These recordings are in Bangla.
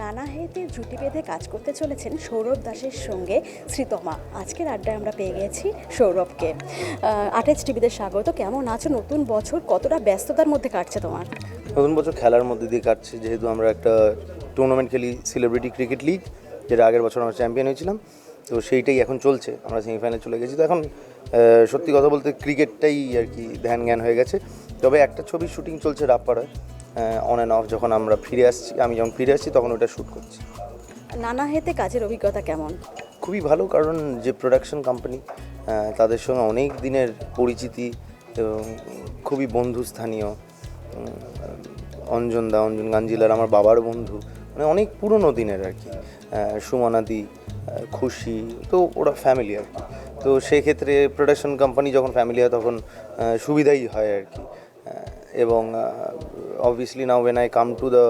নানা হেতে জুটি বেঁধে কাজ করতে চলেছেন সৌরভ দাসের সঙ্গে শ্রীতমা। আজকের আড্ডায় আমরা পেয়ে গেছি সৌরভকে। আটেজ টিভিতে স্বাগত। কেমন আছো? নতুন বছর কতটা ব্যস্ততার মধ্যে কাটছে তোমার? নতুন বছর খেলার মধ্যে দিয়ে কাটছে। যেহেতু আমরা একটা টুর্নামেন্ট খেলি সেলিব্রিটি ক্রিকেট লিগ যেটা আগের বছর আমরা চ্যাম্পিয়ন হয়েছিলাম, তো সেইটাই এখন চলছে। আমরা সেমিফাইনালে চলে গেছি। তো এখন সত্যি কথা বলতে ক্রিকেটটাই আর কি ধ্যান জ্ঞান হয়ে গেছে। তবে একটা ছবির শুটিং চলছে রাপপাড়ায় অন অ্যান্ড অফ যখন আমরা ফিরে আসছি আমি যখন ফিরে আসছি তখন ওটা শ্যুট করছি। নানা হেতে কাজের অভিজ্ঞতা কেমন? খুবই ভালো কারণ যে প্রোডাকশন কোম্পানি তাদের সঙ্গে অনেক দিনের পরিচিতি এবং খুবই বন্ধুস্থানীয় অঞ্জন দা অঞ্জন গাঞ্জিলার আমার বাবার বন্ধু মানে অনেক পুরনো দিনের আর কি। সুমনাদি খুশি, তো ওরা ফ্যামিলি আর কি তো সেক্ষেত্রে প্রোডাকশন কোম্পানি যখন ফ্যামিলি হয় তখন সুবিধাই হয় আর কি। এবং obviously now when I come to the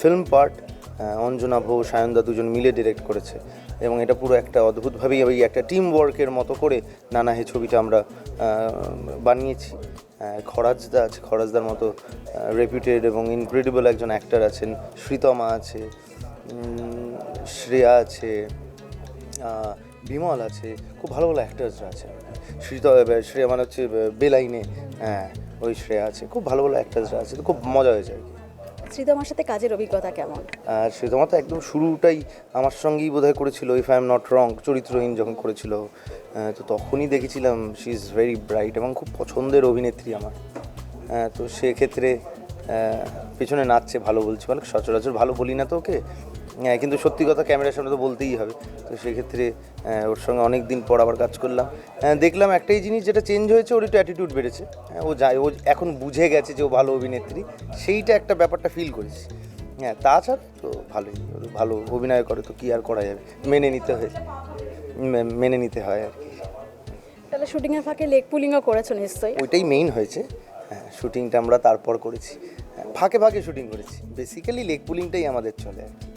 film part Anjana ভো, সায়নদা দুজন মিলে ডিরেক্ট করেছে। এবং এটা পুরো একটা অদ্ভুতভাবেই ওই একটা টিম ওয়ার্কের মতো করে নানা হে ছবিটা আমরা বানিয়েছি। খরাজদা আছে, খরাজদার মতো রেপিউটেড এবং ইনক্রেডিবল একজন অ্যাক্টার আছেন, শ্রীতমা আছে শ্রেয়া আছে বিমল আছে খুব ভালো ভালো অ্যাক্টার্সরা আছে। শ্রীত শ্রেয়া মানে হচ্ছে বেলাইনে হ্যাঁ ওই শ্রেয়া আছে খুব ভালো ভালো অ্যাক্টার্সরা আছে তো খুব মজা হয়েছে আর কি। শ্রীতমার সাথে কাজের অভিজ্ঞতা কেমন? আর তোমার তো একদম শুরুটাই আমার সঙ্গেই বোধহয় করেছিল if I am not wrong Charitraheen যখন করেছিল তো তখনই দেখেছিলাম শি ইজ ভেরি ব্রাইট এবং খুব পছন্দের অভিনেত্রী আমার। তো সেক্ষেত্রে পেছনে নাচছে ভালো বলছি মানে সচরাচর ভালো বলি না তো ওকে কিন্তু সত্যি কথা ক্যামেরার সামনে তো বলতেই হবে। তো সেক্ষেত্রে ওর সঙ্গে অনেক দিন পর আবার কাজ করলাম। দেখলাম একটাই জিনিস যেটা চেঞ্জ হয়েছে ওর একটু অ্যাটিটিউড বেড়েছে। হ্যাঁ, ও যায় ও এখন বুঝে গেছে যে ও ভালো অভিনেত্রী। সেইটা একটা ব্যাপারটা ফিল করেছি। হ্যাঁ তাছাড়া তো ভালোই ভালো অভিনয় করে তো কি আর করা যাবে? মেনে নিতে হয়। মেনে নিতে হয় আর কি। তাহলে শুটিংয়ের ফাঁকে লেগ পুলিংও করেছ নিশ্চয়ই? ওইটাই মেইন হয়েছে। হ্যাঁ শুটিংটা আমরা তারপর করেছি। হ্যাঁ, ফাঁকে ফাঁকে শুটিং করেছি। বেসিক্যালি লেগ পুলিংটাই আমাদের চলে। আর কি হ্যাঁ,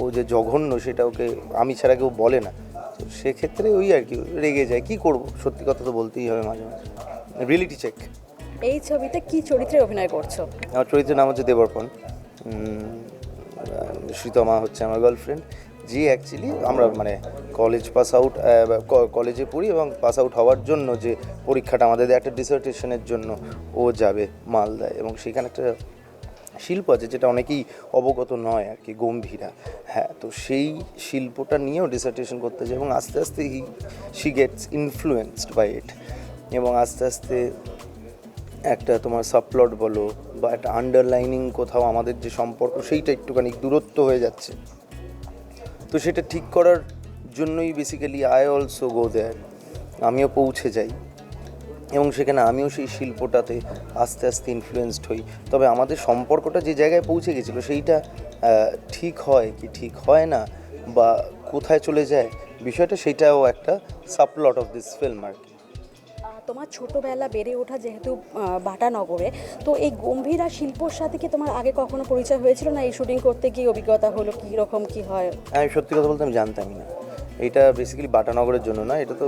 ও যে জঘন্য সেটা ওকে আমি ছাড়া কেউ বলে না। তো সেক্ষেত্রে ওই আর কি রেগে যায়। কি করব? সত্যি কথা তো বলতেই হবে মাঝে মাঝে। রিয়েলিটি চেক এই ছবিতে কি চরিত্রে অভিনয় করছ? আমার চরিত্রের নাম হচ্ছে দেবর্পণ শ্রীতমা হচ্ছে আমার গার্লফ্রেন্ড যে অ্যাকচুয়ালি আমরা মানে কলেজ পাস আউট কলেজে পড়ি এবং পাস আউট হওয়ার জন্য যে পরীক্ষাটা আমাদের একটা ডিসার্টেশনের জন্য ও যাবে মালদায়। এবং সেখানে একটা শিল্প আছে যেটা অনেকেই অবগত নয় আর কি, গম্ভীরা। হ্যাঁ তো সেই শিল্পটা নিয়েও ডিসার্টেশন করতে যায় এবং আস্তে আস্তে he she gets influenced by it এবং আস্তে আস্তে একটা তোমার সাপ্লট বলো বা একটা আন্ডারলাইনিং কোথাও আমাদের যে সম্পর্ক সেইটা একটুখানি দূরত্ব হয়ে যাচ্ছে। তো সেটা ঠিক করার জন্যই basically I also go there আমিও পৌঁছে যাই। এবং সেখানে আমিও সেই শিল্পটাতে আস্তে আস্তে ইনফ্লুয়েসড হই। তবে আমাদের সম্পর্কটা যে জায়গায় পৌঁছে গেছিল সেইটা ঠিক হয় কি ঠিক হয় না বা কোথায় চলে যায় বিষয়টা সেটাও একটা সাবপ্লট অফ দিস ফিল্ম আর কি। তোমার ছোটবেলা বেড়ে ওঠা যেহেতু বাটানগরে তো এই গম্ভীরা শিল্পর সাথে কি তোমার আগে কখনো পরিচয় হয়েছিল না এই শুটিং করতে গিয়ে অভিজ্ঞতা হলো কী রকম কি হয়? আমি সত্যি কথা বলতে আমি জানতামই না। এটা বেসিক্যালি বাটানগরের জন্য না, এটা তো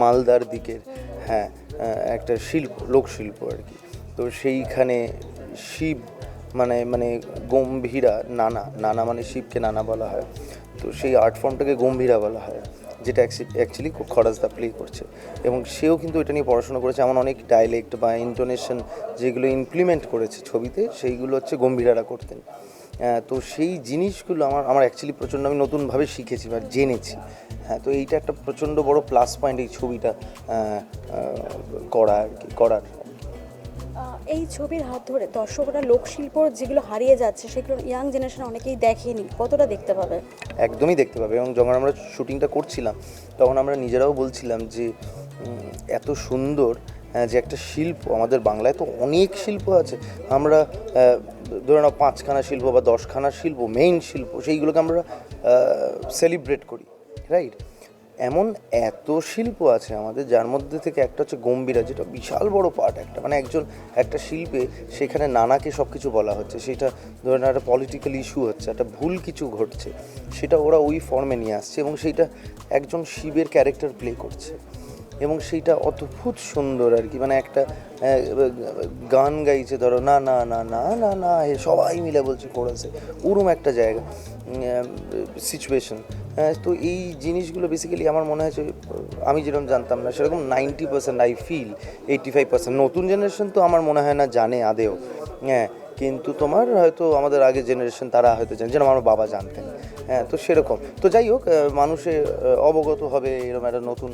মালদার দিকের হ্যাঁ একটা শিল্প, লোকশিল্প আর কি। তো সেইখানে শিব মানে মানে গম্ভীরা নানা নানা মানে শিবকে নানা বলা হয়। তো সেই আর্ট ফর্মটাকে গম্ভীরা বলা হয়, যেটা অ্যাকচুয়ালি খুব খরাজদা প্লে করছে। এবং সেও কিন্তু এটা নিয়ে পড়াশোনা করেছে, এমন অনেক ডায়ালেক্ট বা ইন্টোনেশন যেগুলো ইমপ্লিমেন্ট করেছে ছবিতে, সেইগুলো হচ্ছে গম্ভীরারা করতেন। তো সেই জিনিসগুলো আমার আমার অ্যাকচুয়ালি প্রচণ্ড আমি নতুনভাবে শিখেছি বা জেনেছি। হ্যাঁ তো এইটা একটা প্রচণ্ড বড় প্লাস পয়েন্ট এই ছবিটা করা আর কি করার। এই ছবির হাত ধরে দর্শকরা লোকশিল্প যেগুলো হারিয়ে যাচ্ছে সেগুলো ইয়াং জেনারেশন অনেকেই দেখেনি। কতটা দেখতে পাবে? একদমই দেখতে পাবে এবং যখন আমরা শুটিংটা করছিলাম তখন আমরা নিজেরাও বলছিলাম যে এত সুন্দর যে একটা শিল্প আমাদের বাংলায় তো অনেক শিল্প আছে। আমরা ধরে নাও পাঁচখানা শিল্প বা দশখানা শিল্প মেইন শিল্প, সেইগুলোকে আমরা সেলিব্রেট করি রাইট এমন এত শিল্প আছে আমাদের যার মধ্যে থেকে একটা হচ্ছে গম্ভীরা, যেটা বিশাল বড় পার্ট একটা। মানে একজন, একটা শিল্পে সেখানে নানাকে সব কিছু বলা হচ্ছে, সেটা ধরে নাও একটা পলিটিক্যাল ইস্যু হচ্ছে, একটা ভুল কিছু ঘটছে, সেটা ওরা ওই ফর্মে নিয়ে আসছে এবং সেইটা একজন শিবের ক্যারেক্টার প্লে করছে। এবং সেইটা অদ্ভুত সুন্দর আর কি। মানে একটা গান গাইছে, ধরো, না না না না না না সবাই মিলে বলছে কোরাসে। ওরম একটা জায়গা সিচুয়েশন তো এই জিনিসগুলো বেসিক্যালি আমার মনে হয়েছে আমি যেরকম জানতাম না, সেরকম ninety percent I feel eighty five percent নতুন জেনারেশন তো আমার মনে হয় না জানে আদেও। হ্যাঁ কিন্তু তোমার হয়তো আমাদের আগের জেনারেশন তারা হয়তো জানে যেরকম আমার বাবা জানতেন। হ্যাঁ তো সেরকম। তো যাই হোক মানুষে অবগত হবে এরকম একটা নতুন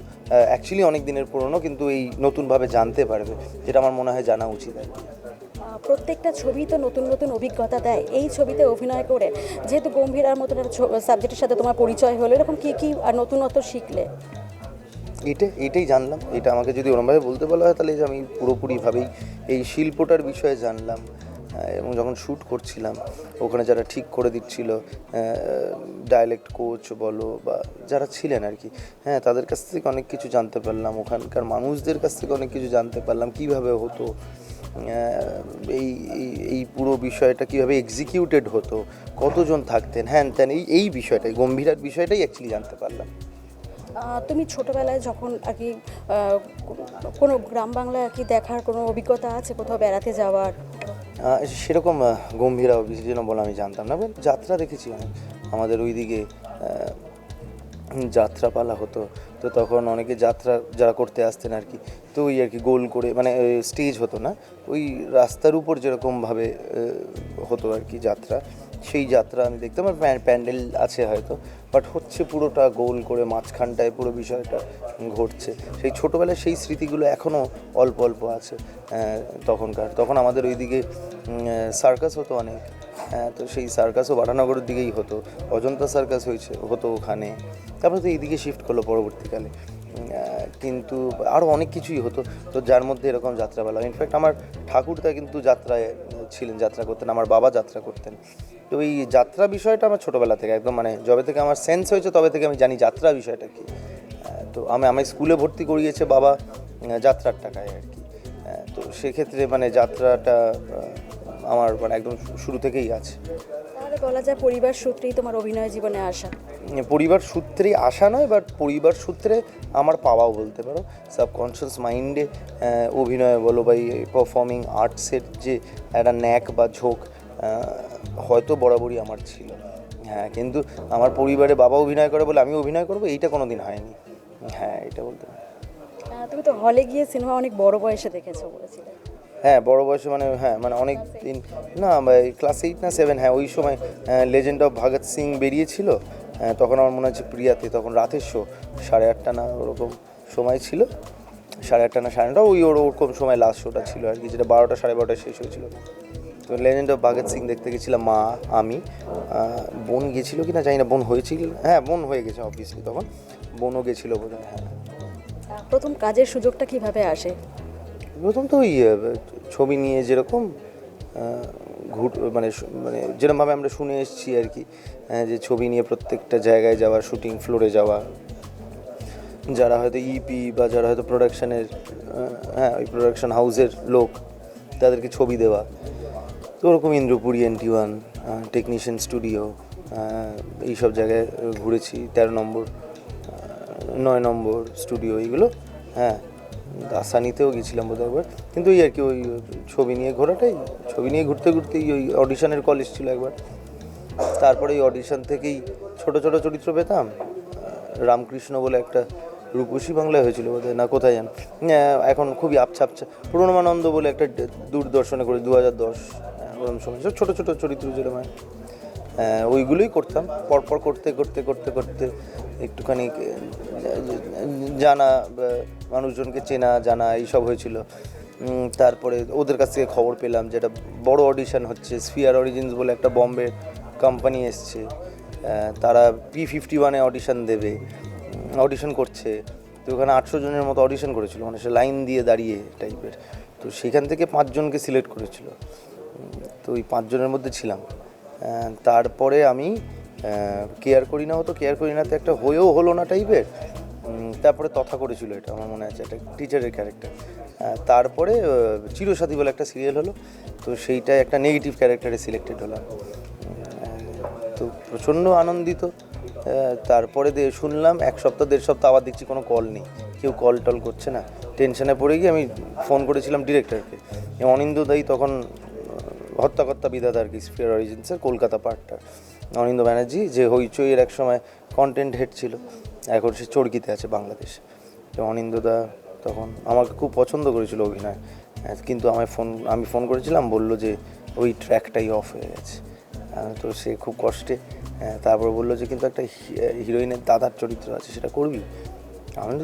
অ্যাকচুয়ালি অনেক দিনের পুরনো কিন্তু এই নতুনভাবে জানতে পারবে যেটা আমার মনে হয় জানা উচিত। আর কি প্রত্যেকটা ছবি তো নতুন নতুন অভিজ্ঞতা দেয়। এই ছবিতে অভিনয় করে যেহেতু গম্ভীরার মতন একটা সাবজেক্টের সাথে তোমার পরিচয় হলো এরকম কী কী আর নতুনত্ব শিখলে? এটা এটাই জানলাম। এটা আমাকে যদি ওরমভাবে বলতে বলা হয় তাহলে যে আমি পুরোপুরিভাবেই এই শিল্পটার বিষয়ে জানলাম। এবং যখন শ্যুট করছিলাম, ওখানে যারা ঠিক করে দিচ্ছিল ডায়ালেক্ট কোচ বলো বা যারা ছিলেন আর কি হ্যাঁ তাদের কাছ থেকে অনেক কিছু জানতে পারলাম। ওখানকার মানুষদের কাছ থেকে অনেক কিছু জানতে পারলাম, কীভাবে হতো এই, এই- পুরো বিষয়টা কীভাবে এক্সিকিউটেড হতো, কতজন থাকতেন, হ্যান ত্যান, এই এই বিষয়টাই, গম্ভীরার বিষয়টাই অ্যাকচুয়ালি জানতে পারলাম। তুমি ছোটবেলায় যখন আর কি কোনো গ্রাম বাংলায় আর কি দেখার কোনো অভিজ্ঞতা আছে, কোথাও বেড়াতে যাওয়ার? সেরকম গম্ভীরা অফিসের জন্য বলে আমি জানতাম না যাত্রা দেখেছি অনেক। আমাদের ওইদিকে যাত্রাপালা হতো, তো তখন অনেকে যাত্রা যারা করতে আসতেন আর কি, তো ওই আর কি গোল করে মানে স্টেজ হতো না, ওই রাস্তার উপর যেরকমভাবে হতো আর কি যাত্রা, সেই যাত্রা আমি দেখতাম, আর প্যান্ডেল আছে হয়তো বাট হচ্ছে পুরোটা গোল করে মাঝখানটায় পুরো বিষয়টা ঘটছে। সেই ছোটোবেলায় সেই স্মৃতিগুলো এখনও অল্প অল্প আছে তখনকার। তখন আমাদের ওইদিকে সার্কাস হতো অনেক। হ্যাঁ তো সেই সার্কাসও বাটানগরের দিকেই হতো। অজন্তা সার্কাস হয়েছে, হতো ওখানে। তারপরে তো এইদিকে শিফট করল পরবর্তীকালে। কিন্তু আরও অনেক কিছুই হতো। তো যার মধ্যে এরকম যাত্রাপালা। ইনফ্যাক্ট আমার ঠাকুরদা কিন্তু যাত্রায় ছিলেন যাত্রা করতেন আমার বাবা যাত্রা করতেন। তো এই যাত্রা বিষয়টা আমার ছোটোবেলা থেকে একদম মানে যবে থেকে আমার সেন্স হয়েছে তবে থেকে আমি জানি যাত্রা বিষয়টা কি। তো আমি আমি স্কুলে ভর্তি করিয়েছে বাবা যাত্রার টাকায় আর কি। তো সেক্ষেত্রে মানে যাত্রাটা আমার মানে একদম শুরু থেকেই আছে। বলা যায় পরিবার সূত্রেই তোমার অভিনয় জীবনে আসা। পরিবার সূত্রেই আসা নয় বাট পরিবার সূত্রে আমার পাওয়াও বলতে পারো। সাবকনশিয়াস মাইন্ডে অভিনয় বলো বা এই পারফর্মিং আর্টসের যে একটা ন্যাক বা ঝোঁক হয়তো বরাবরই আমার ছিল। হ্যাঁ কিন্তু আমার পরিবারে বাবা অভিনয় করে বলে আমি অভিনয় করব এইটা কোনো দিন হয়নি। হ্যাঁ এটা বলতে পারি। তুমি তো হলে গিয়ে সিনেমা অনেক বড় বয়সে দেখেছ বলেছিলে। হ্যাঁ বড় বয়সে মানে হ্যাঁ মানে অনেক দিন না ক্লাস এইট না সেভেন হ্যাঁ ওই সময় লেজেন্ড অফ ভগৎ সিং বেরিয়েছিল। তখন আমার মনে হচ্ছে প্রিয়াতে তখন রাতের শো সাড়ে আটটা না ওরকম সময় ছিল। সাড়ে আটটা না সাড়ে নটা ওই ওর ওরকম সময় লাস্ট শোটা ছিল আর কি যেটা বারোটা সাড়ে বারোটায় শেষ হয়েছিল। তো লেজেন্ড অফ ভগৎ সিং দেখতে গেছিলাম মা আমি। বোন গেছিল কি না জানি না বোন হয়েছিল। হ্যাঁ বোন হয়ে গেছে অবভিয়াসলি তখন। বোনও গেছিল বোধ হ্যাঁ। প্রথম কাজের সুযোগটা কীভাবে আসে? প্রথম তো ওই ছবি নিয়ে যেরকম ঘুট মানে মানে যেরকমভাবে আমরা শুনে এসেছি আর কি আহ, যে ছবি নিয়ে প্রত্যেকটা জায়গায় যাওয়া শুটিং ফ্লোরে যাওয়া যারা হয়তো ইপি বা যারা হয়তো প্রোডাকশানের হ্যাঁ ওই প্রোডাকশান হাউসের লোক তাদেরকে ছবি দেওয়া। তো ওরকম Indrapuri NT one technician studio এইসব জায়গায় ঘুরেছি তেরো নম্বর নয় নম্বর স্টুডিও এইগুলো হ্যাঁ। দাসানিতেও গেছিলাম বোধ একবার। কিন্তু ওই আর কি ওই ছবি নিয়ে ঘোরাটাই ছবি নিয়ে ঘুরতে ঘুরতেই ওই অডিশনের কলেজ ছিল একবার। তারপরে এই অডিশন থেকেই ছোট ছোট চরিত্র পেতাম রামকৃষ্ণ বলে একটা রূপসী বাংলায় হয়েছিল বোধহয় না কোথায় জান। এখন খুবই আপছা আপছা পূর্ণমানন্দ বলে একটা দূরদর্শনে করে দু হাজার দশ ওরকম সময়। ছোটো ছোটো চরিত্র হয় আহ, ওইগুলোই করতাম। পরপর করতে করতে করতে করতে একটুখানি জানা মানুষজনকে চেনা, জানা, এইসব হয়েছিল। তারপরে ওদের কাছ থেকে খবর পেলাম যেটা বড় অডিশন হচ্ছে স্ফিয়ার অরিজিনস বলে একটা বম্বে কোম্পানি এসছে। তারা পি ফিফটি ওয়ানে অডিশন দেবে অডিশন করছে। তো ওখানে আটশো জনের মতো অডিশন করেছিল মানে সে লাইন দিয়ে দাঁড়িয়ে টাইপের তো সেখান থেকে পাঁচজনকে সিলেক্ট করেছিল। তো ওই পাঁচজনের মধ্যে ছিলাম। তারপরে আমি কেয়ার করি না হতো কেয়ার করি নাতে একটা হয়েও হলো না টাইপের তারপরে তথা করেছিল এটা, আমার মনে আছে একটা টিচারের ক্যারেক্টার তারপরে চিরসাথী বলে একটা সিরিয়াল হলো, তো সেইটাই একটা নেগেটিভ ক্যারেক্টারে সিলেক্টেড হলাম। তো প্রচণ্ড আনন্দিত। তারপরে শুনলাম, এক সপ্তাহ, দেড় সপ্তাহ আবার দেখছি কোনো কল নেই। কেউ কল টল করছে না। টেনশনে পড়ে গিয়ে আমি ফোন করেছিলাম ডিরেক্টরকে অনিন্দ দাই তখন হত্যাকর্তা আর কি স্পিয়ার অরিজিনসের কলকাতা পার্টটা অনিন্দ ব্যানার্জি যে হইচইয়ের এক সময় কন্টেন্ট হেড ছিল এখন সে চরকিতে আছে বাংলাদেশে। তো অনিন্দদা তখন আমাকে খুব পছন্দ করেছিল অভিনয়। হ্যাঁ, কিন্তু আমায় ফোন আমি ফোন করেছিলাম বলল যে ওই ট্র্যাকটাই অফ হয়ে গেছে। তো সে খুব কষ্টে হ্যাঁ, তারপর বলল যে কিন্তু একটা হিরোইনের দাদার চরিত্র আছে সেটা করবি? আমি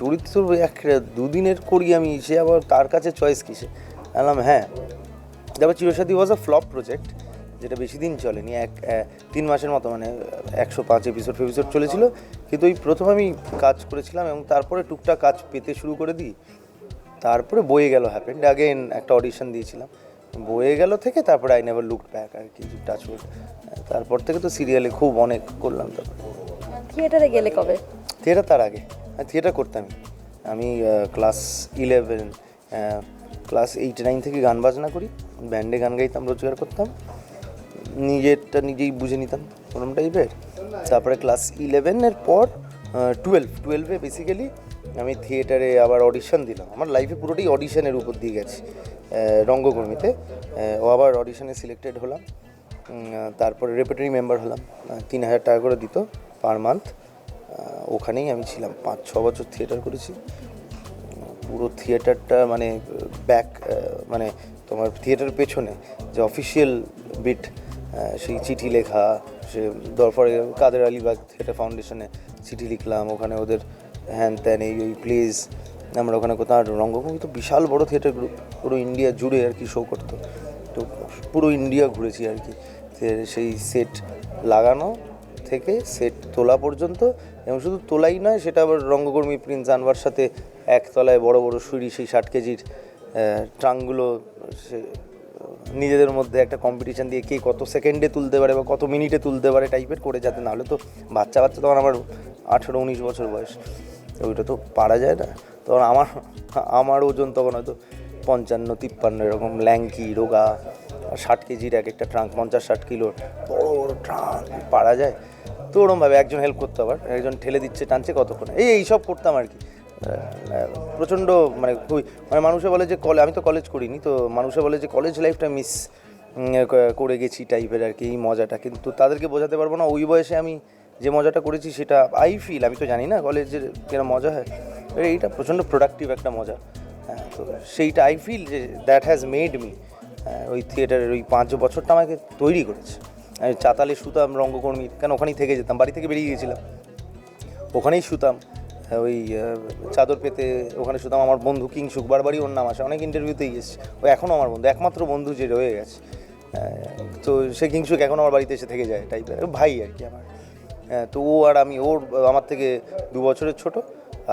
চরিত্র এক দুদিনের করি আমি সে আবার তার কাছে চয়েস কিসে? বললাম হ্যাঁ। তারপর Chirosathi was a flop project যেটা বেশি দিন চলেনি এক তিন মাসের মতো মানে একশো পাঁচ এপিসোড এপিসোড চলেছিল। কিন্তু ওই প্রথম আমি কাজ করেছিলাম এবং তারপরে টুকটাক কাজ পেতে শুরু করে দিই। তারপরে বয়ে গেল হ্যাপেন্ড আগেন একটা অডিশন দিয়েছিলাম। বয়ে গেল থেকে তারপরে আই নেভার লুক ব্যাক আর কি টাচউড তারপর থেকে তো সিরিয়ালে খুব অনেক করলাম তারপর। থিয়েটারে গেলে কবে? থিয়েটার তার আগে। থিয়েটার করতাম আমি class eleven class eight, nine থেকে গান বাজনা করি। ব্যান্ডে গান গাইতাম, রোজগার করতাম। নিজেরটা নিজেই বুঝে নিতাম, ওরম টাইপের। তারপরে ক্লাস ইলেভেনের পর টুয়েলভ টুয়েলভে বেসিক্যালি আমি থিয়েটারে আবার অডিশন দিলাম। আমার লাইফে পুরোটাই অডিশনের উপর দিয়ে গেছে রঙ্গকর্মীতে। ও আবার অডিশনে সিলেক্টেড হলাম। তারপরে রেপার্টারি মেম্বার হলাম। তিন হাজার টাকা করে দিত পার মান্থ ওখানেই আমি ছিলাম। পাঁচ, ছ বছর থিয়েটার করেছি। পুরো থিয়েটারটা মানে ব্যাক মানে তোমার থিয়েটারের পেছনে যে অফিসিয়াল বিট সেই চিঠি লেখা, সে দরপরে কাদের আলীবাগ থিয়েটার ফাউন্ডেশনে চিঠি লিখলাম, ওখানে ওদের হ্যান ত্যান এই ওই প্লিজ আমরা ওখানে কোথাও রঙ্গভূমি তো বিশাল বড় থিয়েটার গ্রুপ পুরো ইন্ডিয়া জুড়ে আর কি শো করতো। তো পুরো ইন্ডিয়া ঘুরেছি আর কি। সেই সেট লাগানো থেকে সেট তোলা পর্যন্ত, এবং শুধু তোলাই নয়, সেটা আবার রঙ্গকর্মী প্রিন্স আনবার সাথে একতলায় বড় বড় সুরি সেই ষাট কেজির ট্রাঙ্কগুলো সে, নিজেদের মধ্যে একটা কম্পিটিশান দিয়ে কে কত সেকেন্ডে তুলতে পারে বা কত মিনিটে তুলতে পারে টাইপের করে যাতে নাহলে তো বাচ্চা বাচ্চা তখন আমার আঠেরো উনিশ বছর বয়স। ওইটা তো পারা যায় না। তখন আমার আমার ওজন তখন হয়তো পঞ্চান্ন, তিপ্পান্ন এরকম ল্যাঙ্কি রোগা ষাট কেজির এক একটা ট্রাঙ্ক, পঞ্চাশ, ষাট কিলো, বড় বড় ট্রাঙ্ক, পারা যায়। তো ওরমভাবে একজন হেল্প করতে আবার, একজন ঠেলে দিচ্ছে, টানছে কতক্ষণে। এই এইসব করতাম আর কি। প্রচণ্ড মানে খুবই মানে মানুষে বলে যে কলে আমি তো কলেজ করিনি, তো মানুষে বলে যে কলেজ লাইফটা মিস করে গেছি টাইপের আর কি, এই মজাটা। কিন্তু তাদেরকে বোঝাতে পারব না, ওই বয়সে আমি যে মজাটা করেছি সেটা আই ফিল আমি তো জানি না কলেজের কিরম মজা হয়। এইটা প্রচণ্ড প্রোডাক্টিভ একটা মজা। হ্যাঁ তো সেইটা আই ফিল যে দ্যাট হ্যাজ মেড মি ওই থিয়েটারের ওই পাঁচ বছরটা আমাকে তৈরি করেছে। আমি চাতালে শুতাম রঙ্গকর্মী, কেন ওখানেই থেকে যেতাম, বাড়ি থেকে বেরিয়ে গিয়েছিলাম। ওখানেই শুতাম। ওই চাদর পেতে ওখানে শুধু আমার বন্ধু কিংসুক বারবারই ওর নাম আসে। অনেক ইন্টারভিউতেই এসেছে। ও এখনও আমার বন্ধু একমাত্র বন্ধু যে রয়ে গেছে। তো সে কিংসুক এখন আমার বাড়িতে এসে থেকে যায় টাইপের ভাই আর কি আমার। হ্যাঁ, তো ও আর আমি ওর আমার থেকে দু বছরের ছোট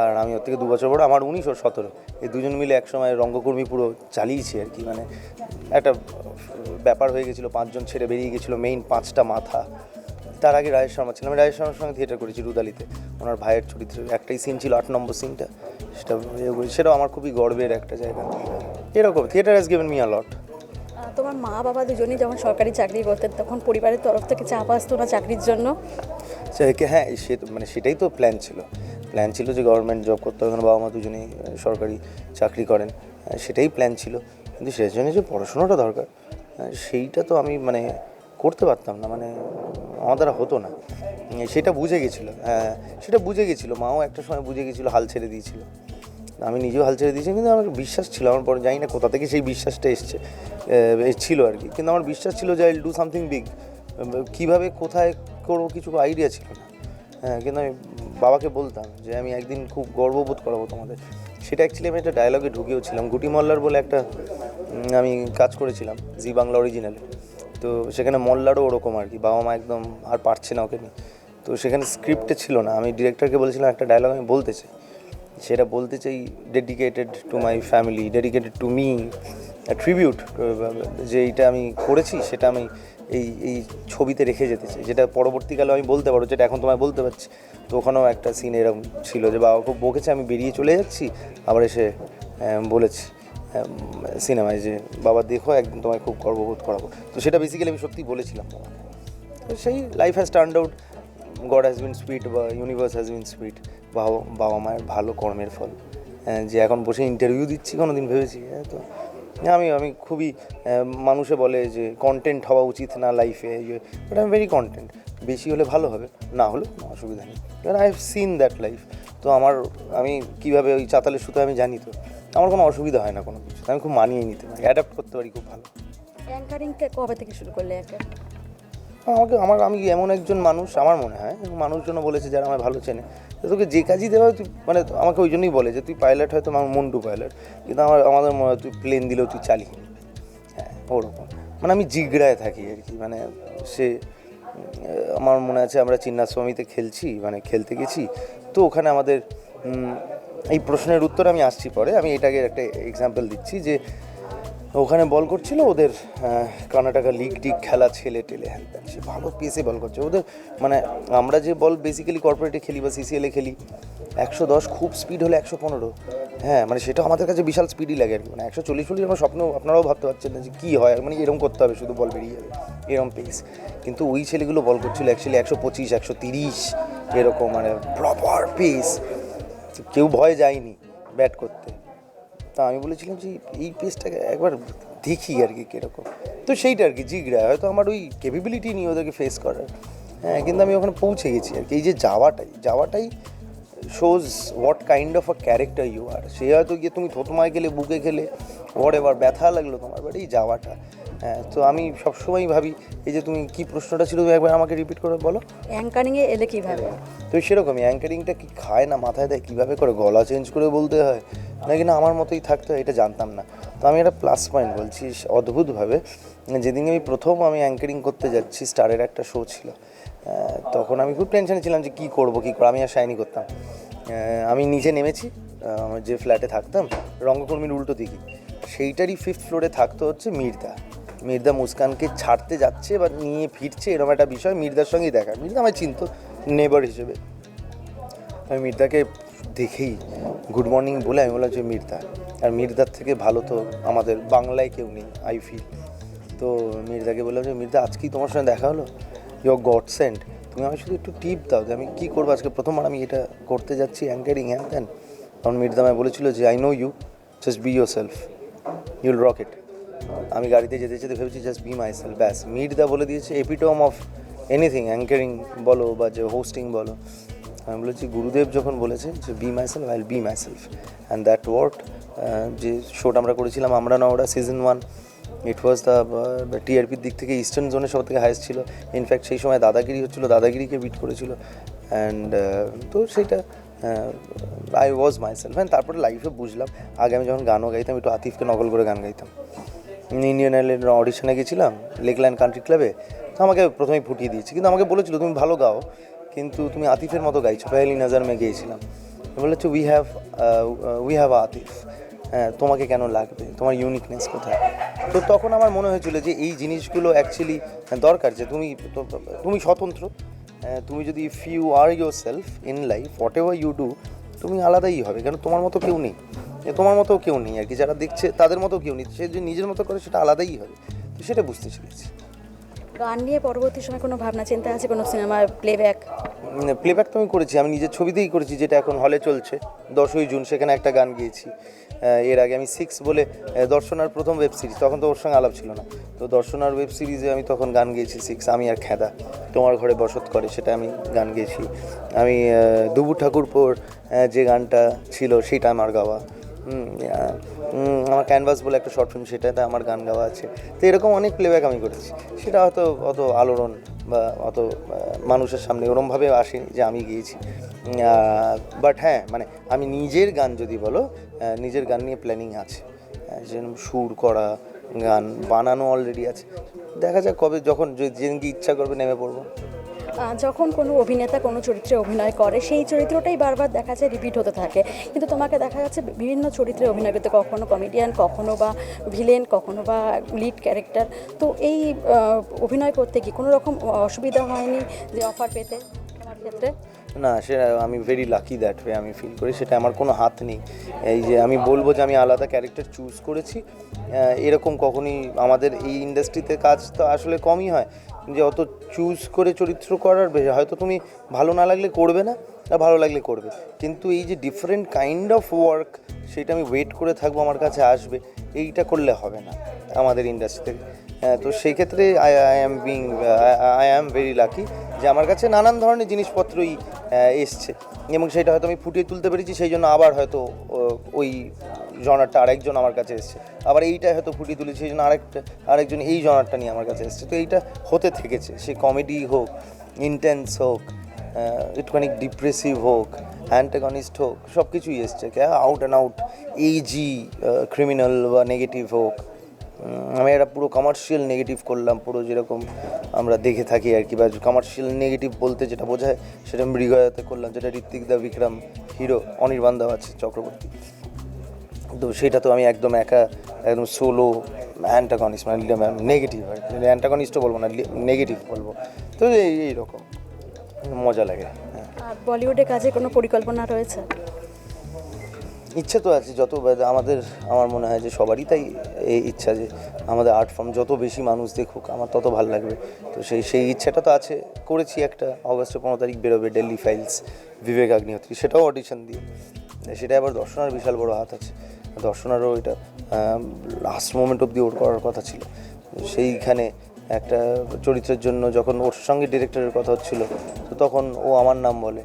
আর আমি ওর থেকে দু বছর বড় আমার উনিশ ওর সতেরো। এই দুজন মিলে একসময় রঙ্গকর্মী পুরো চালিয়েছি আর কি মানে একটা ব্যাপার হয়ে গেছিল পাঁচজন ছেড়ে বেরিয়ে গেছিল মেইন পাঁচটা মাথা। তার আগে রাজেশ শর্মা ছিল আমি রাজেশ শর্মার সঙ্গে থিয়েটার করেছি রুদালিতে। ওনার ভাইয়ের চরিত্রে একটাই সিন ছিল আট নম্বর সিনটা সেটা ইয়ে। সেটাও আমার খুবই গর্বের একটা জায়গা। এরকম theatre has given me a lot তোমার মা বাবা দুজনেই যখন সরকারি চাকরি করতেন তখন পরিবারের তরফ থেকে চাপ আসতো না চাকরির জন্য? হ্যাঁ সে তো- মানে সেটাই তো প্ল্যান ছিল। প্ল্যান ছিল যে গভর্নমেন্ট জব করতে হবে বাবা মা দুজনেই সরকারি চাকরি করেন। সেটাই প্ল্যান ছিল। কিন্তু সেই জন্য যে পড়াশোনাটা দরকার সেইটা তো আমি মানে করতে পারতাম না মানে আমার দ্বারা হতো না। সেটা বুঝে গেছিল। হ্যাঁ সেটা বুঝে গেছিল। মাও একটা সময় বুঝে গেছিল, হাল ছেড়ে দিয়েছিল। আমি নিজেও হাল ছেড়ে দিয়েছি, কিন্তু আমার বিশ্বাস ছিল। আমার পরে জানি না কোথা থেকে সেই বিশ্বাসটা এসছে। ছিল আর কি। কিন্তু আমার বিশ্বাস ছিল যে আই ডু সামথিং বিগ কীভাবে, কোথায় করব কিছু আইডিয়া ছিল না। হ্যাঁ কিন্তু আমি বাবাকে বলতাম যে আমি একদিন খুব গর্ববোধ করাবো তোমাদের। সেটা অ্যাকচুয়ালি আমি একটা ডায়লগে ঢুকেও ছিলাম। গুটি মল্লার বলে একটা আমি কাজ করেছিলাম, জি বাংলা অরিজিনালে তো সেখানে মল্লারও ওরকম আর কি, বাবা মা একদম আর পারছে না ওকে নিয়ে। তো সেখানে স্ক্রিপ্টে ছিল না, আমি ডিরেক্টরকে বলেছিলাম একটা ডায়লগ আমি বলতে চাই। সেটা বলতে চাই dedicated to my family dedicated to me tribute যে এইটা আমি করেছি, সেটা আমি এই এই ছবিতে রেখে যেতে চাই। যেটা পরবর্তীকালে আমি বলতে পারব, যেটা এখন তোমায় বলতে পারছি। তো ওখানেও একটা সিন এরকম ছিল যে বাবা খুব বকেছে, আমি বেরিয়ে চলে যাচ্ছি, আবার এসে বলেছি। সিনেমায় যে, বাবা, দেখো, একদিন তোমায় খুব গর্ববোধ করাবো। তো সেটা বেসিক্যালি আমি সত্যি বলেছিলাম। বাবাকে তো সেই life has turn out God has been sweet বা ইউনিভার্স হ্যাজ বিন সুইট বাবা বাবা মায়ের ভালো কর্মের ফল। যে এখন বসে ইন্টারভিউ দিচ্ছি কোনো দিন ভেবেছি হ্যাঁ তো আমি আমি খুবই মানুষে বলে যে কন্টেন্ট হওয়া উচিত না লাইফে বাট আমি ভেরি কন্টেন্ট বেশি হলে ভালো হবে, না হলে কোনো অসুবিধা নেই। I have seen that life তো আমার, আমি কীভাবে ওই চাতালের সুতো আমি জানি তো। আমার কোনো অসুবিধা হয় না কোনো কিছু। আমি খুব মানিয়ে নিতে পারি অ্যাডাপ্ট করতে পারি খুব ভালো। অ্যাঙ্কারিংকে কবে থেকে শুরু করলে একে? আমাকে আমার আমি এমন একজন মানুষ আমার মনে হয় এবং মানুষজন বলেছে যারা আমায় ভালো চেনে তোকে যে কাজই দেওয়া তুই মানে আমাকে ওই জন্যই বলে যে তুই পাইলট হয়তো আমার মন্টু পাইলট কিন্তু আমার আমাদের মনে হয় তুই প্লেন দিলেও তুই চালিয়ে হ্যাঁ ওরকম। মানে আমি জিগড়ায় থাকি আর কি মানে সে আমার মনে আছে আমরা চিন্নাস্বামীতে খেলছি মানে খেলতে গেছি তো ওখানে আমাদের এই প্রশ্নের উত্তর আমি আসছি পরে। আমি এটাকে একটা এক্সাম্পল দিচ্ছি যে ওখানে বল করছিল, ওদের কর্ণাটকা লিগ টিগ খেলা ছেলে টেলে হ্যান। সে ভালো পেসে বল করছে। ওদের মানে আমরা যে বল বেসিক্যালি কর্পোরেটে খেলি বা সিসিএলে খেলি, একশো দশ খুব স্পিড হলে একশো পনেরো। হ্যাঁ মানে সেটা আমাদের কাছে বিশাল স্পিডই লাগে আর কি। মানে একশো চল্লিশ চল্লিশ আমার স্বপ্ন, আপনারাও ভাবতে পারছেন না যে কী হয়। মানে এরকম করতে হবে, শুধু বল বেরিয়ে যাবে। এরকম পেস কিন্তু ওই ছেলেগুলো বল করছিল অ্যাকচুয়ালি একশো পঁচিশ, একশো তিরিশ, এরকম মানে প্রপার পেস কেউ ভয় যায়নি ব্যাট করতে। তা আমি বলেছিলাম যে, এই পেসটাকে একবার দেখি আর কি কীরকম। তো সেইটা আর কি জিগড়া হয়তো আমার ওই ক্যাপেবিলিটি নিয়ে ওদেরকে ফেস করার। হ্যাঁ কিন্তু আমি ওখানে পৌঁছে গেছি আর কি। এই যে যাওয়াটাই যাওয়াটাই shows what kind of a character you are সে হয়তো গিয়ে তুমি থতমায় গেলে বুকে গেলে হোয়াট এবার ব্যথা লাগল তোমার বাট এই যাওয়াটা। হ্যাঁ তো আমি সবসময় ভাবি এই যে তুমি কি প্রশ্নটা ছিল তুমি একবার আমাকে রিপিট করে বলো। অ্যাঙ্কারিংয়ে এলে কীভাবে? তো সেরকমই অ্যাঙ্কারিংটা কি খায় না মাথায় দেয় কীভাবে করে গলা চেঞ্জ করে বলতে হয়? নাকি না আমার মতোই থাকতে হয় এটা জানতাম না। তো আমি একটা প্লাস পয়েন্ট বলছি অদ্ভুতভাবে। যেদিন আমি প্রথম আমি অ্যাঙ্কারিং করতে যাচ্ছি স্টারের একটা শো ছিল। তখন আমি খুব টেনশনে ছিলাম যে কী করব কী করব আমি আর শাইনি করতাম। আমি নিচে নেমেছি আমার যে ফ্ল্যাটে থাকতাম রঙ্গকর্মীর উল্টো দিকে। সেইটারই ফিফথ ফ্লোরে থাকতো হচ্ছে মির্দা। মির্দা মুস্কানকে ছাড়তে যাচ্ছে বা নিয়ে ফিরছে, এরকম একটা বিষয় মির্দার সঙ্গেই দেখা। মির্দা আমায় চিনতো নেবার হিসেবে। আমি মির্দাকে দেখেই গুড মর্নিং বলে আমি বললাম যে মির্দা আর মির্দার থেকে ভালো তো আমাদের বাংলায় কেউ নেই আই ফিল তো মির্দাকে বললাম যে মির্দা আজকেই তোমার সঙ্গে দেখা হলো? ইয়োর গড সেন্ড তুমি আমি শুধু একটু টিপ দাও যে, আমি কী করব? আজকে প্রথমবার আমি এটা করতে যাচ্ছি অ্যাঙ্কারিং হ্যান ত্যান তখন মির্দা আমায় বলেছিল যে I know you just be yourself you'll rock it আমি গাড়িতে যেতে যেতে ভেবেছি জাস্ট বি মাই সেলফ ব্যাস মির্দা বলে দিয়েছে এপিটম অফ এনিথিং অ্যাঙ্কারিং বলো বা যে হোস্টিং বলো। আমি বলেছি, গুরুদেব যখন বলেছে যে be myself I be myself and that word যে শোটা আমরা করেছিলাম, আমরা না, ওরা season one it was the টিআরপির দিক থেকে ইস্টার্ন জোনে সব থেকে হাইস্ট ছিল। ইনফ্যাক্ট সেই সময় দাদাগিরি হচ্ছিল, দাদাগিরিকে বিট করেছিল। অ্যান্ড তো সেটা I was myself and তারপরে লাইফে বুঝলাম। আগে আমি যখন গানও গাইতাম, একটু আতিফকে নকল করে গান গাইতাম। ইন্ডিয়ান আইল্যান্ড অডিশনে গেছিলাম লেকল্যান্ড কান্ট্রি ক্লাবে তো আমাকে প্রথমেই ফুটিয়ে দিয়েছি। কিন্তু আমাকে বলেছিল তুমি ভালো গাও কিন্তু তুমি আতিফের মতো গাইছো। পেহলি নজর মে গিয়েছিলাম। বলেছ we have we have Atif হ্যাঁ তোমাকে কেন লাগবে? তোমার ইউনিকনেস কোথায়? তো তখন আমার মনে হয়েছিল যে এই জিনিসগুলো অ্যাকচুয়ালি দরকার যে তুমি তুমি স্বতন্ত্র। হ্যাঁ, তুমি যদি if you are yourself in life whatever you do তুমি আলাদাই হবে কারণ তোমার মতো কেউ নেই। তোমার মতো কেউ নেই আর কি যারা দেখছে তাদের মতো কেউ নেই। সে যে নিজের মতো করে সেটা আলাদাই হবে। তো সেটা বুঝতে শিখেছি। গান নিয়ে পরবর্তী সময় কোনো ভাবনা চিন্তা আছে? কোনো সিনেমার প্লেব্যাক প্লেব্যাক তো আমি করেছি। আমি নিজের ছবিতেই করেছি যেটা এখন হলে চলছে। দশই জুন সেখানে একটা গান গিয়েছি। এর আগে আমি সিক্স বলে দর্শনার প্রথম ওয়েব সিরিজ তখন তো ওর সঙ্গে আলাপ ছিল না। তো দর্শনার ওয়েব সিরিজে আমি তখন গান গেয়েছি সিক্স আমি আর খেদা। তোমার ঘরে বসত করে সেটা আমি গান গেয়েছি। আমি দুবু ঠাকুরপোর যে গানটা ছিল সেটা আমার গাওয়া। আমার ক্যানভাস বলে একটা শর্ট ফিল্ম সেটাতে আমার গান গাওয়া আছে। তো এরকম অনেক প্লেব্যাক আমি করেছি। সেটা হয়তো অত আলোড়ন বা অত মানুষের সামনে ওরমভাবে আসেনি যে আমি গিয়েছি। বাট হ্যাঁ মানে আমি নিজের গান যদি বলো নিজের গান নিয়ে প্ল্যানিং আছে। যেরকম সুর করা গান বানানো অলরেডি আছে। দেখা যাক কবে, যখন যেদিনকে ইচ্ছা করবে নেমে পড়ব। যখন কোনো অভিনেতা কোনো চরিত্রে অভিনয় করে, সেই চরিত্রটাই বারবার দেখা যায় রিপিট হতে থাকে। কিন্তু তোমাকে দেখা যাচ্ছে বিভিন্ন চরিত্রে অভিনয় করতে, কখনো কমেডিয়ান কখনো বা ভিলেন কখনো বা লিড ক্যারেক্টার তো এই অভিনয় করতে কি কোনো রকম অসুবিধা হয়নি যে অফার পেতে? ক্ষেত্রে? না, সে, আমি ভেরি লাকি দ্যাট ওয়ে আমি ফিল করি, সেটা আমার কোনো হাত নেই। এই যে, আমি বলব যে, আমি আলাদা ক্যারেক্টার চুজ করেছি। এরকম কখনই আমাদের এই ইন্ডাস্ট্রিতে কাজ তো আসলে কমই হয়। যে, অত চুজ করে চরিত্র করার বে- হয়তো তুমি ভালো না লাগলে করবে না আর ভালো লাগলে করবে। কিন্তু এই যে ডিফারেন্ট কাইন্ড অফ ওয়ার্ক সেটা আমি ওয়েট করে থাকব, আমার কাছে আসবে, এইটা করলে হবে না আমাদের ইন্ডাস্ট্রিতে তো সেই ক্ষেত্রে I I am being I am very lucky যে আমার কাছে নানান ধরনের জিনিসপত্রই এসছে। এবং সেটা হয়তো আমি ফুটিয়ে তুলতে পেরেছি, সেই জন্য আবার হয়তো ওই জনারটা আরেকজন আমার কাছে এসছে। আবার এইটা হয়তো ফুটিয়ে তুলেছি, সেই জন্য আরেকটা আরেকজন এই জনারটা নিয়ে আমার কাছে এসছে। তো এইটা হতে থেকেছে, সে কমেডি হোক ইন্টেন্স হোক একটুখানি ডিপ্রেসিভ হোক অ্যান্টাগনিস্ট হোক সব কিছুই এসছে আউট অ্যান্ড আউট এইজি ক্রিমিনাল বা নেগেটিভ হোক আমি একটা পুরো কমার্শিয়াল নেগেটিভ করলাম, পুরো যেরকম আমরা দেখে থাকি আর কি, বা কমার্শিয়াল নেগেটিভ বলতে যেটা বোঝায়, সেটা মৃগয়াতে করলাম, যেটা ঋত্বিক দা বিক্রম হিরো অনির্বাণ আছে, চক্রবর্তী। তো সেটা তো আমি একদম একা, একদম সোলো অ্যান্টাগনিস্ট মানে নেগেটিভ আর কি অ্যান্টাগনিস্টও বলব না নেগেটিভ বলব। তো এই এইরকম মজা লাগে হ্যাঁ। বলিউডে কাজে কোনো পরিকল্পনা রয়েছে? ইচ্ছে তো আছে যত আমাদের, আমার মনে হয় যে সবারই তাই এই ইচ্ছা যে আমাদের আর্ট ফর্ম যত বেশি মানুষ দেখুক, আমার তত ভালো লাগবে। তো সেই সেই ইচ্ছাটা তো আছে, করেছি একটা অগস্টের পনেরো তারিখ বেরোবে ডেলি ফাইলস বিবেক আগ্নিহোত্রী সেটাও অডিশন দিয়ে। সেটা আবার দর্শনার বিশাল বড় হাত আছে। দর্শনারও এটা লাস্ট মোমেন্ট অবধি ওর করার কথা ছিল। সেইখানে একটা চরিত্রের জন্য যখন ওর সঙ্গে ডিরেক্টরের কথা হচ্ছিল, তো তখন ও আমার নাম বলে।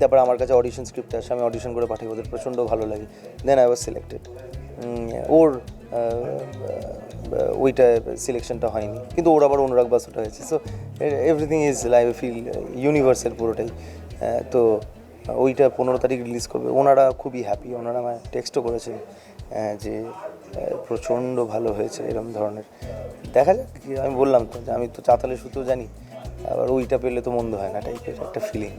তারপরে আমার কাছে অডিশন স্ক্রিপ্ট আসে আমি অডিশন করে পাঠাই ওদের প্রচণ্ড ভালো লাগে। দেন আই ওয়াজ সিলেক্টেড ওর ওইটা সিলেকশনটা হয়নি। কিন্তু ওর আবার অনুরাগ বাসুটা হয়েছে। So everything is live feel universal পুরোটাই। তো ওইটা পনেরো তারিখ রিলিজ করবে। ওনারা খুবই হ্যাপি ওনারা আমায় টেক্সটও করেছেন আহ, যে প্রচণ্ড ভালো হয়েছে এরকম ধরনের। দেখা যাক আমি বললাম তো যে আমি তো চাতালে সুতো জানি। আবার ওইটা পেলে তো মন্দ হয় না টাইপের একটা ফিলিং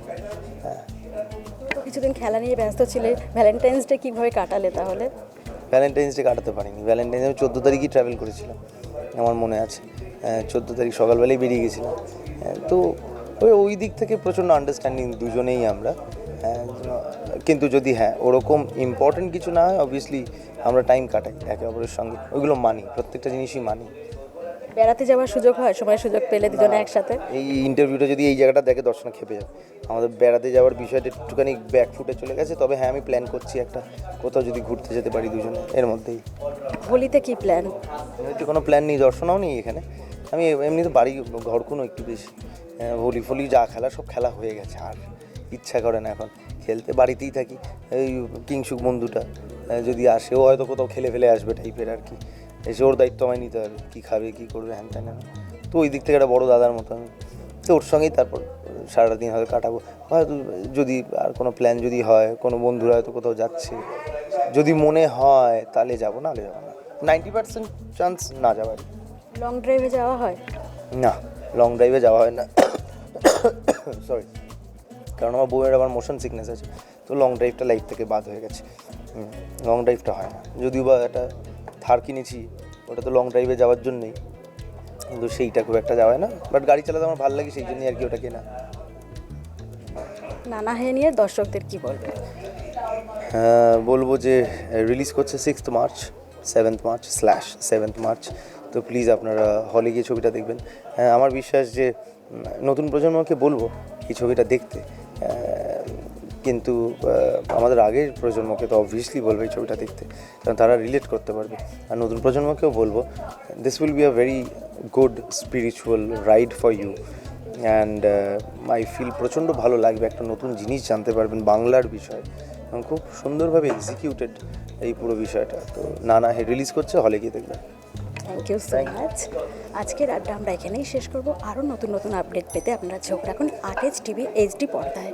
তো কিছুদিন খেলা নিয়ে ব্যস্ত ছিলে ভ্যালেন্টাইন্স ডে কীভাবে কাটালে তাহলে? ভ্যালেন্টাইন্স ডে কাটাতে পারিনি। ভ্যালেন্টাইন্স আমি চোদ্দ তারিখই ট্রাভেল করেছিলাম, আমার মনে আছে। চোদ্দ তারিখ সকালবেলায় বেরিয়ে গেছিলাম। তো ওই ওই দিক থেকে প্রচণ্ড আন্ডারস্ট্যান্ডিং দুজনেই আমরা। কিন্তু যদি হ্যাঁ ওরকম ইম্পর্টেন্ট কিছু না হয় অবভিয়াসলি আমরা টাইম কাটাই, একে অপরের সঙ্গে। ওইগুলো মানি, প্রত্যেকটা জিনিসই মানি। বেড়াতে যাওয়ার সুযোগ হয় সময় সুযোগ পেলে দুজনে একসাথে? এই ইন্টারভিউটা যদি এই জায়গাটা দেখে দর্শনে খেপে যাবে আমাদের বেড়াতে যাওয়ার বিষয়টা একটুখানি ব্যাক ফুটে চলে গেছে তবে হ্যাঁ আমি প্ল্যান করছি একটা কোথাও যদি ঘুরতে যেতে পারি দুজনে এর মধ্যেই। হোলিতে কি প্ল্যান এমনিতে কোনো প্ল্যান নেই দর্শনাও নেই এখানে। আমি এমনিতে বাড়ি ঘর কোনো একটু বেশি। আহ, হোলি ফলি যা খেলা সব খেলা হয়ে গেছে আর ইচ্ছা করে না এখন। খেলতে বাড়িতেই থাকি এই কিংসুক বন্ধুটা যদি আসে ও হয়তো কোথাও খেলে ফেলে আসবে টাইপের আর কি। এসে ওর দায়িত্ব আমায় নিতে হবে। কী খাবে কী করবে হ্যান ত্যান। তো ওই দিক থেকে একটা বড়ো দাদার মতো আমি। তো ওর সঙ্গেই তারপর সারাটা দিন হয়তো কাটাবো। হয়তো যদি আর কোনো প্ল্যান যদি হয় কোনো বন্ধুরা হয়তো কোথাও যাচ্ছে যদি মনে হয় তাহলে যাব নাহলে যাব না। নাইনটি পার্সেন্ট চান্স না যাওয়ার লং ড্রাইভে যাওয়া হয়? না লং ড্রাইভে যাওয়া হয় না। সরি কারণ আমার বউয়ের আবার মোশন সিকনেস আছে। তো লং ড্রাইভটা লাইফ থেকে বাদ হয়ে গেছে। লং ড্রাইভটা হয় না। যদিও বা একটা থার কিনেছি ওটা তো লং ড্রাইভে যাওয়ার জন্যই। কিন্তু সেইটা খুব একটা যাওয়া হয় না। বাট গাড়ি চালাতে আমার ভালো লাগে সেই জন্যই আর কি ওটা কেনা। নানা হে নিয়ে দর্শকদের কি বলবে? হ্যাঁ, বলব যে রিলিজ করছে sixth March seventh March slash seventh March তো প্লিজ আপনারা হলে গিয়ে ছবিটা দেখবেন। হ্যাঁ, আমার বিশ্বাস যে নতুন প্রজন্মকে বলব এই ছবিটা দেখতে। কিন্তু আমাদের আগের প্রজন্মকে তো অবভিয়াসলি বলবে এই ছবিটা দেখতে। কারণ তারা রিলেট করতে পারবে। আর নতুন প্রজন্মকেও বলব this will be a very good spiritual ride for you and I feel প্রচণ্ড ভালো লাগবে একটা নতুন জিনিস জানতে পারবেন বাংলার বিষয়। এবং খুব সুন্দরভাবে এক্সিকিউটেড এই পুরো বিষয়টা। তো নানা হে রিলিজ করছে হলে গিয়ে দেখবেন থ্যাংক ইউ সো মাচ আজকের আড্ডা আমরা এখানেই শেষ করব। আরও নতুন নতুন আপডেট পেতে আপনারা চোখ রাখুন আটেজ টিভি এইচডি পর্দায়।